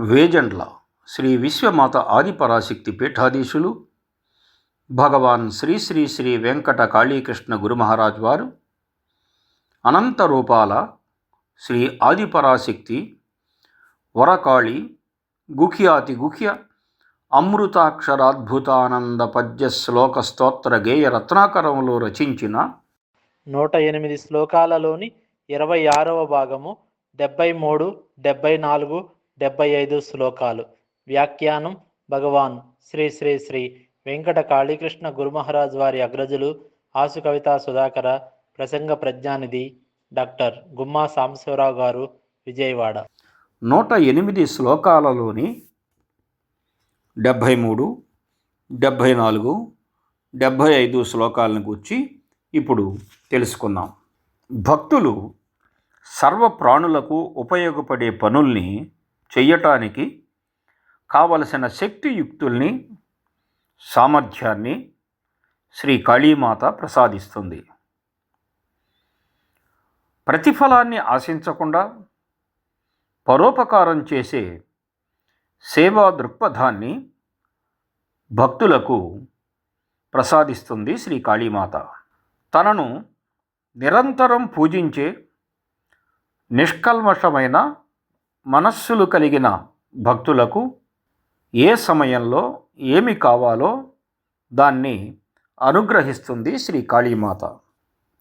వేజండ్ల శ్రీ విశ్వమాత ఆదిపరాశక్తి పీఠాధీశులు భగవాన్ శ్రీ శ్రీ శ్రీ వెంకట కాళీకృష్ణ గురుమహారాజ్ వారు అనంత రూపాల శ్రీ ఆదిపరాశక్తి వరకాళి గుఖ్యాతి గుఖ్య అమృతాక్షరాద్భుతానంద పద్య శ్లోక స్తోత్ర గేయ రత్నాకరంలో రచించిన నూట ఎనిమిది శ్లోకాలలోని ఇరవై ఆరవ భాగము డెబ్బై మూడు డెబ్బై నాలుగు డెబ్బై ఐదు శ్లోకాలు. వ్యాఖ్యానం భగవాన్ శ్రీ శ్రీ శ్రీ వెంకట కాళీకృష్ణ గురుమహారాజ్ వారి అగ్రజులు ఆసు కవిత సుధాకర ప్రసంగ ప్రజ్ఞానిధి డాక్టర్ గుమ్మా సాంబశివరావు గారు విజయవాడ. నూట ఎనిమిది శ్లోకాలలోని డెబ్భై మూడు డెబ్భై నాలుగు డెబ్భై ఐదు శ్లోకాలను గురించి ఇప్పుడు తెలుసుకుందాం. భక్తులు సర్వ ప్రాణులకు ఉపయోగపడే పనుల్ని చెయ్యటానికి కావలసిన శక్తియుక్తుల్ని సామర్థ్యాన్ని శ్రీ కాళీమాత ప్రసాదిస్తుంది. ప్రతిఫలాన్ని ఆశించకుండా పరోపకారం చేసే సేవా దృక్పథాన్ని భక్తులకు ప్రసాదిస్తుంది శ్రీ కాళీమాత. తనను నిరంతరం పూజించే నిష్కల్మషమైన మనస్సులు కలిగిన భక్తులకు ఏ సమయంలో ఏమి కావాలో దాన్ని అనుగ్రహిస్తుంది శ్రీ కాళీమాత.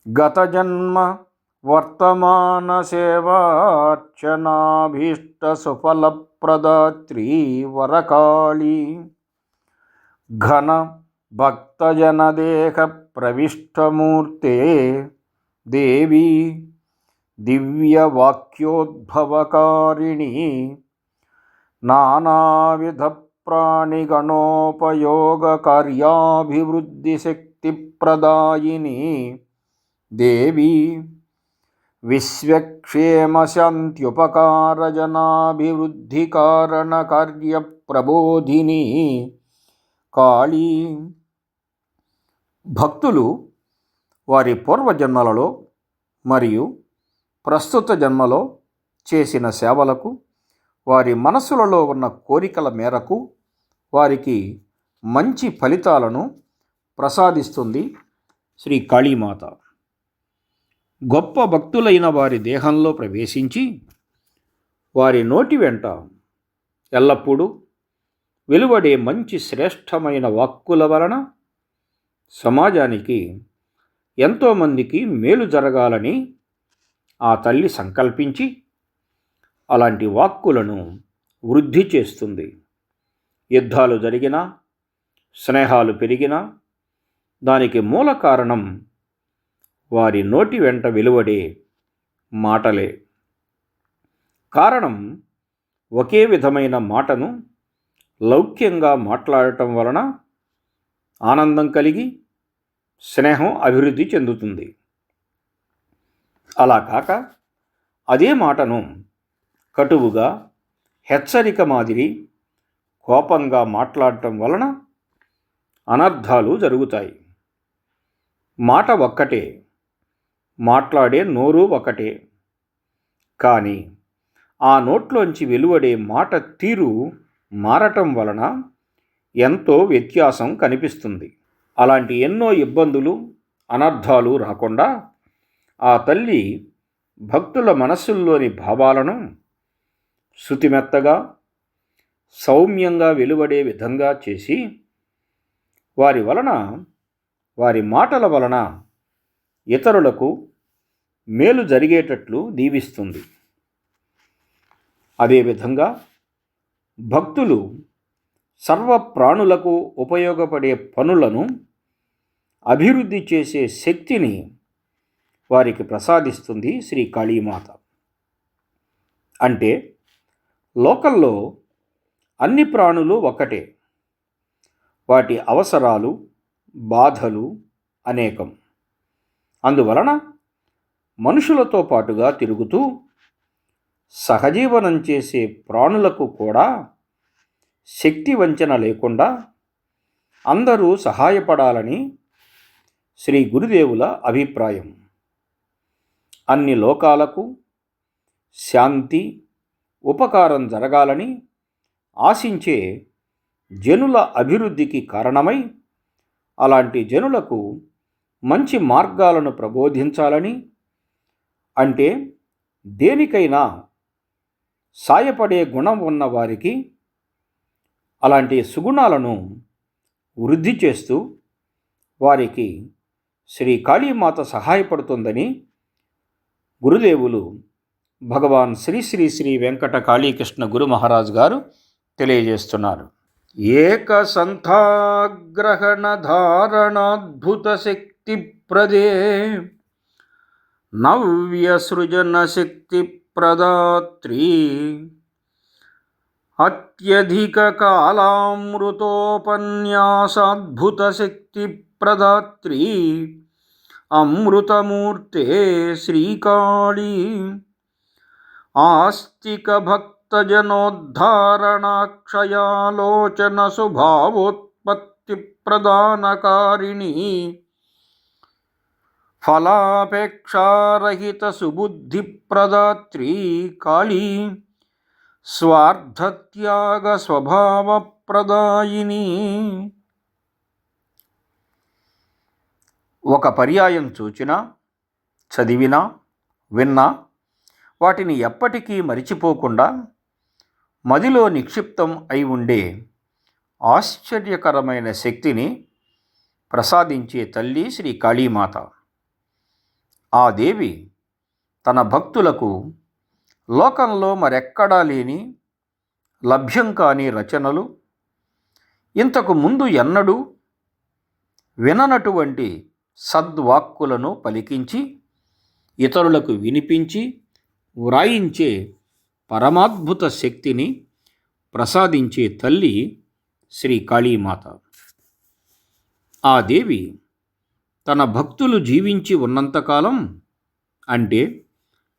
గత జన్మ వర్తమాన సేవార్చనాభీష్ట సుఫలప్రదాత్రీ వరకాళి ఘన భక్తజనదేహ ప్రవిష్టమూర్తే దేవి దివ్యవాక్యోద్భవకారిణి నానావిధ ప్రాణిగణోపయోగ దేవి విశ్వక్షేమశాంత్యుపకారజనాభివృద్ధికారణకార్యప్రబోధిని కాళీ భక్తులు వారి పూర్వజన్మలలో మరియు ప్రస్తుత జన్మలో చేసిన సేవలకు వారి మనసులలో ఉన్న కోరికల మేరకు వారికి మంచి ఫలితాలను ప్రసాదిస్తుంది శ్రీ కాళీమాత. గొప్ప భక్తులైన వారి దేహంలో ప్రవేశించి వారి నోటి వెంట ఎల్లప్పుడూ వెలువడే మంచి శ్రేష్టమైన వాక్కుల వలన సమాజానికి ఎంతోమందికి మేలు జరగాలని ఆ తల్లి సంకల్పించి అలాంటి వాక్కులను వృద్ధి చేస్తుంది. యుద్ధాలు జరిగినా స్నేహాలు పెరిగినా దానికి మూల కారణం వారి నోటి వెంట వెలువడే మాటలే. కారణం ఒకే విధమైన మాటను లౌక్యంగా మాట్లాడటం వలన ఆనందం కలిగి స్నేహం అభివృద్ధి చెందుతుంది. అలా కాక అదే మాటను కటువుగా హెచ్చరిక మాదిరి కోపంగా మాట్లాడటం వలన అనర్థాలు జరుగుతాయి. మాట ఒక్కటే మాట్లాడే నోరు ఒకటే. కానీ ఆ నోట్లోంచి వెలువడే మాట తీరు మారటం వలన ఎంతో వ్యత్యాసం కనిపిస్తుంది. అలాంటి ఎన్నో ఇబ్బందులు అనర్థాలు రాకుండా ఆ తల్లి భక్తుల మనస్సుల్లోని భావాలను శృతిమెత్తగా సౌమ్యంగా వెలువడే విధంగా చేసి వారి వలన వారి మాటల వలన ఇతరులకు మేలు జరిగేటట్లు దీవిస్తుంది. అదేవిధంగా భక్తులు సర్వ ప్రాణులకు ఉపయోగపడే పనులను అభివృద్ధి చేసే శక్తిని వారికి ప్రసాదిస్తుంది శ్రీ కాళీమాత. అంటే లోకల్లో అన్ని ప్రాణులు ఒకటే వాటి అవసరాలు బాధలు అనేకం. అందువలన మనుషులతో పాటుగా తిరుగుతూ సహజీవనం చేసే ప్రాణులకు కూడా శక్తి వంచన లేకుండా అందరూ సహాయపడాలని శ్రీ గురుదేవుల అభిప్రాయం. అన్ని లోకాలకు శాంతి ఉపకారం జరగాలని ఆశించే జనుల అభివృద్ధికి కారణమై అలాంటి జనులకు మంచి మార్గాలను ప్రబోధించాలని అంటే దేనికైనా సాయపడే గుణం ఉన్న వారికి అలాంటి సుగుణాలను వృద్ధి చేస్తూ వారికి శ్రీ కాళీమాత సహాయపడుతుందని గురుదేవులు భగవాన్ శ్రీ శ్రీ శ్రీ వెంకట కాళీకృష్ణ గురు మహారాజ్ గారు తెలియజేస్తున్నారు. ఏక సంథాగ్రహణ ధారణాద్భుత శక్తి ప్రదే నవ్య సృజన శక్తి ప్రదాత్రి అత్యధిక కాలామృతోపన్యాసాద్భుత శక్తి ప్రదాత్రి अमृतमूर्ते श्रीकाली। आस्तिकभक्तजनोद्धारणाक्षयालोचनसुभावोत्पत्तिप्रदानकारिणी फलापेक्षारहितसुबुद्धिप्रदात्री काली। स्वार्थत्यागस्वभावप्रदायिनी। ఒక పర్యాయం చూచినా చదివినా విన్నా వాటిని ఎప్పటికీ మరిచిపోకుండా మదిలో నిక్షిప్తం అయి ఉండే ఆశ్చర్యకరమైన శక్తిని ప్రసాదించే తల్లి శ్రీ కాళీమాత. ఆ దేవి తన భక్తులకు లోకంలో మరెక్కడా లేని లభ్యం కాని రచనలు ఇంతకు ముందు ఎన్నడూ విననటువంటి సద్వాక్కులను పలికించి ఇతరులకు వినిపించి వ్రాయించే పరమాద్భుత శక్తిని ప్రసాదించే తల్లి శ్రీ కాళీమాత. ఆ దేవి తన భక్తులు జీవించి ఉన్నంతకాలం అంటే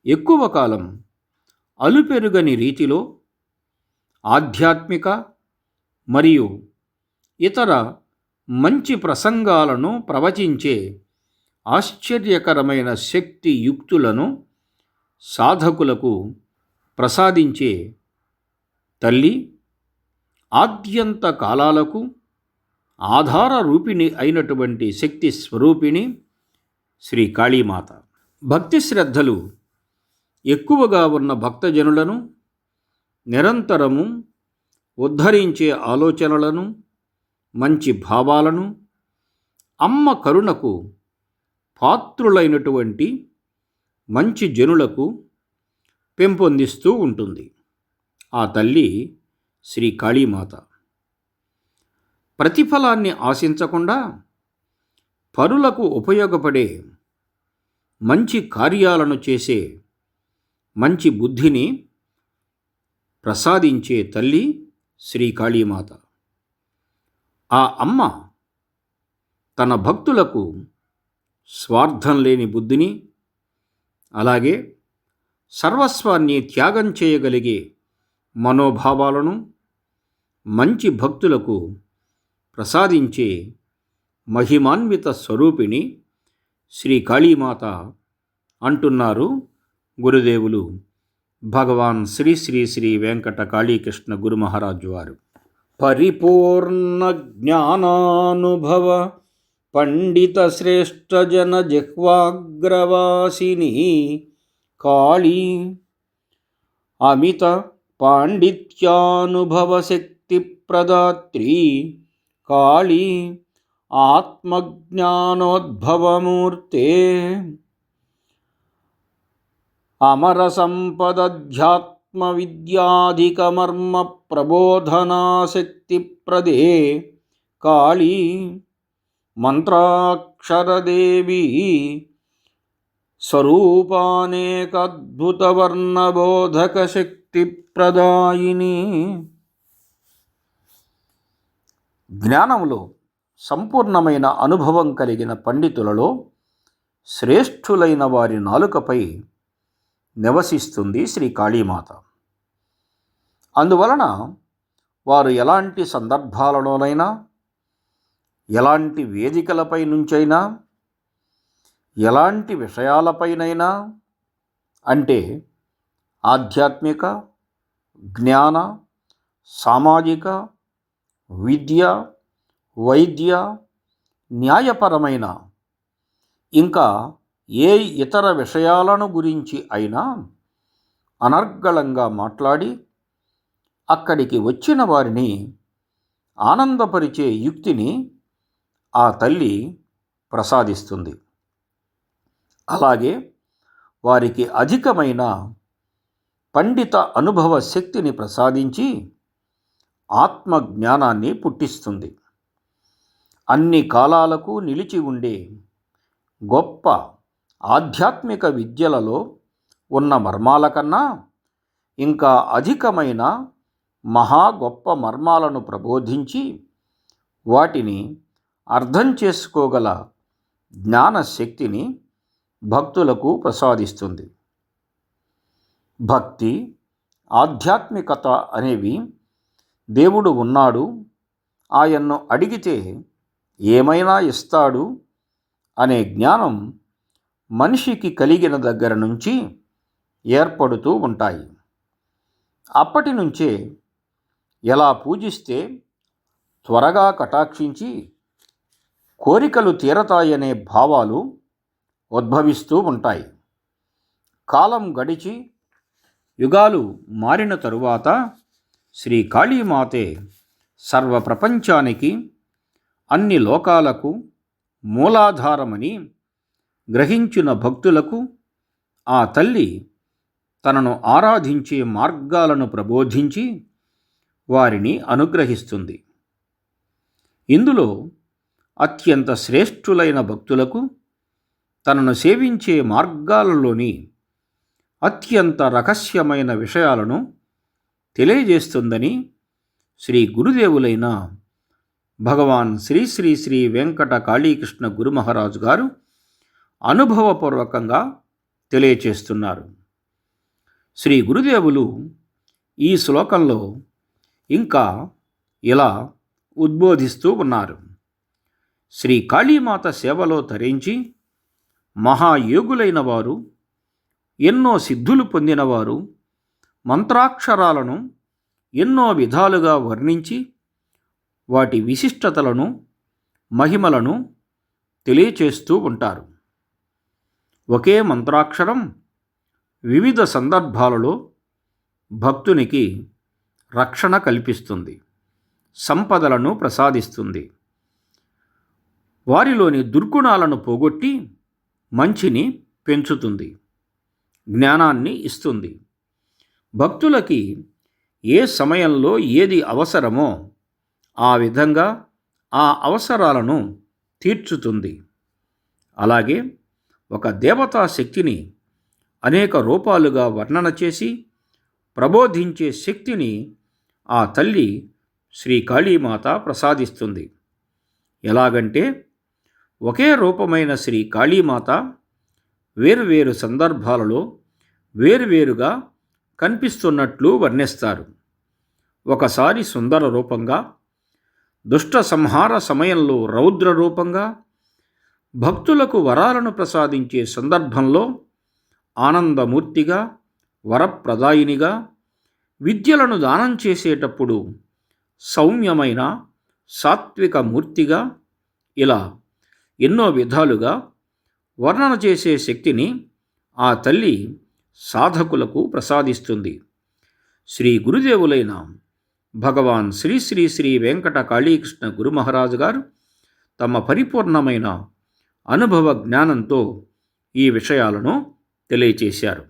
ఎక్కువ కాలం అలుపెరుగని రీతిలో ఆధ్యాత్మిక మరియు ఇతర మంచి ప్రసంగాలను ప్రవచించే ఆశ్చర్యకరమైన శక్తి యుక్తులను సాధకులకు ప్రసాదించే తల్లి ఆద్యంత కాలాలకు ఆధార రూపిణి అయినటువంటి శక్తి స్వరూపిణి శ్రీ కాళీమాత. భక్తి శ్రద్ధలు ఎక్కువగా ఉన్న భక్తజనులను నిరంతరము ఉద్ధరించే ఆలోచనలను మంచి భావాలను అమ్మ కరుణకు పాత్రులైనటువంటి మంచి జనులకు పెంపొందిస్తూ ఉంటుంది. ఆ తల్లి శ్రీ కాళీమాత. ప్రతిఫలాన్ని ఆశించకుండా పరులకు ఉపయోగపడే మంచి కార్యాలను చేసే మంచి బుద్ధిని ప్రసాదించే తల్లి శ్రీ కాళీమాత. ఆ అమ్మ తన భక్తులకు స్వార్థం లేని బుద్ధిని అలాగే సర్వస్వాన్ని త్యాగం చేయగలిగే మనోభావాలను మంచి భక్తులకు ప్రసాదించే మహిమాన్విత స్వరూపిణి శ్రీ కాళీమాత అంటున్నారు గురుదేవులు. భగవాన్ శ్రీ శ్రీ శ్రీ వెంకట కాళీకృష్ణ గురు మహారాజు వారు. परिपूर्णज्ञानानुभव पण्डितश्रेष्ठजनजिह्वाग्रवासिनी काली अमित शत्री काली आत्मज्ञानोद्भवमूर्ते विद्याधिकमर्म అమిత శక్తి కాళీ ఆత్మజ్ఞానోద్భవమూర్తే అమర ప్రబోధనాశక్తి ప్రదే కాళీ మంత్రాక్షరదేవి స్వరూపానేకద్భుతవర్ణబోధక శక్తి ప్రదాయిని జ్ఞానంలో సంపూర్ణమైన అనుభవం కలిగిన పండితులలో శ్రేష్ఠులైన వారి నాలుకపై నివసిస్తుంది శ్రీ కాళీమాత. అందువలన వారు ఎలాంటి సందర్భాలలోనైనా ఎలాంటి వేదికలపై నుంచైనా ఎలాంటి విషయాలపైనైనా అంటే ఆధ్యాత్మిక జ్ఞాన సామాజిక విద్య వైద్య న్యాయపరమైన ఇంకా ఏ ఇతర విషయాలను గురించి అయినా అనర్గళంగా మాట్లాడి అక్కడికి వచ్చిన వారిని ఆనందపరిచే యుక్తిని ఆ తల్లి ప్రసాదిస్తుంది. అలాగే వారికి అధికమైన పండిత అనుభవ శక్తిని ప్రసాదించి ఆత్మ జ్ఞానాన్ని పుట్టిస్తుంది. అన్ని కాలాలకు నిలిచి ఉండే గొప్ప ఆధ్యాత్మిక విద్యలలో ఉన్న మర్మాల కన్నా ఇంకా అధికమైన మహా గొప్ప మర్మాలను ప్రబోధించి వాటిని అర్థం చేసుకోగల జ్ఞానశక్తిని భక్తులకు ప్రసాదిస్తుంది. భక్తి ఆధ్యాత్మికత అనేవి దేవుడు ఉన్నాడు ఆయన్ను అడిగితే ఏమైనా ఇస్తాడు అనే జ్ఞానం మనిషికి కలిగిన దగ్గర నుంచి ఏర్పడుతూ ఉంటాయి. అప్పటి నుంచే ఎలా పూజిస్తే త్వరగా కటాక్షించి కోరికలు తీరతాయనే భావాలు ఉద్భవిస్తూ ఉంటాయి. కాలం గడిచి యుగాలు మారిన తరువాత శ్రీ కాళీమాతే సర్వ ప్రపంచానికి అన్ని లోకాలకు మూలాధారమని గ్రహించిన భక్తులకు ఆ తల్లి తనను ఆరాధించే మార్గాలను ప్రబోధించి వారిని అనుగ్రహిస్తుంది. ఇందులో అత్యంత శ్రేష్ఠులైన భక్తులకు తనను సేవించే మార్గాలలోని అత్యంత రహస్యమైన విషయాలను తెలియజేస్తుందని శ్రీ గురుదేవులైన భగవాన్ శ్రీ శ్రీ శ్రీ వెంకట కాళీకృష్ణ గురు మహారాజు గారు అనుభవపూర్వకంగా తెలియచేస్తున్నారు. శ్రీ గురుదేవులు ఈ శ్లోకంలో ఇంకా ఇలా ఉద్బోధిస్తూ ఉన్నారు. శ్రీ కాళీమాత సేవలో తరించి మహాయోగులైన వారు ఎన్నో సిద్ధులు పొందినవారు మంత్రాక్షరాలను ఎన్నో విధాలుగా వర్ణించి వాటి విశిష్టతలను మహిమలను తెలియచేస్తూ ఉంటారు. ఒకే మంత్రాక్షరం వివిధ సందర్భాలలో భక్తునికి రక్షణ కల్పిస్తుంది సంపదలను ప్రసాదిస్తుంది. వారిలోని దుర్గుణాలను పోగొట్టి మంచిని పెంచుతుంది జ్ఞానాన్ని ఇస్తుంది. భక్తులకి ఏ సమయంలో ఏది అవసరమో ఆ విధంగా ఆ అవసరాలను తీర్చుతుంది. అలాగే ఒక దేవతా శక్తిని అనేక రూపాలుగా వర్ణన చేసి ప్రబోధించే శక్తిని ఆ తల్లి శ్రీ కాళీమాత ప్రసాదిస్తుంది. ఎలాగంటే ఒకే రూపమైన శ్రీ కాళీమాత వేరువేరు సందర్భాలలో వేరువేరుగా కనిపిస్తున్నట్లు వర్ణిస్తారు. ఒకసారి సుందర రూపంగా దుష్ట సంహార సమయంలో రౌద్ర రూపంగా భక్తులకు వరాలను ప్రసాదించే సందర్భంలో ఆనందమూర్తిగా వరప్రదాయినిగా విద్యలను దానం చేసేటప్పుడు సౌమ్యమైన సాత్విక మూర్తిగా ఇలా ఎన్నో విధాలుగా వర్ణన చేసే శక్తిని ఆ తల్లి సాధకులకు ప్రసాదిస్తుంది. శ్రీ గురుదేవులైన భగవాన్ శ్రీ శ్రీ శ్రీ వెంకట కాళీకృష్ణ గురు మహారాజు గారు తమ పరిపూర్ణమైన అనుభవ జ్ఞానంతో ఈ విషయాలను తెలియచేశారు.